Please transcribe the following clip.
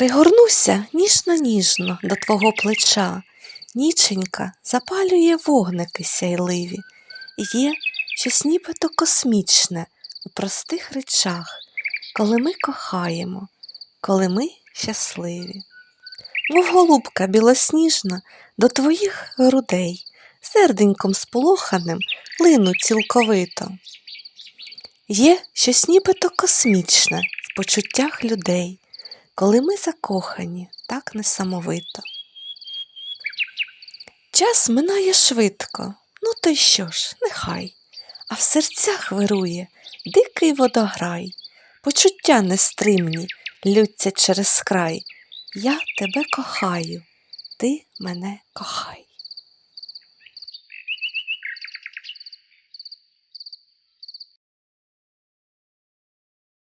Пригорнуся ніжно-ніжно до твого плеча, ніченька запалює вогники сяйливі. Є щось нібито космічне у простих речах, коли ми кохаємо, коли ми щасливі. Мов голубка білосніжна до твоїх грудей, серденьком сполоханим лину цілковито. Є щось нібито космічне в почуттях людей, коли ми закохані так несамовито. Час минає швидко, ну то й що ж, нехай, а в серцях вирує дикий водограй, почуття нестримні ллються через край. Я тебе кохаю, ти мене кохай.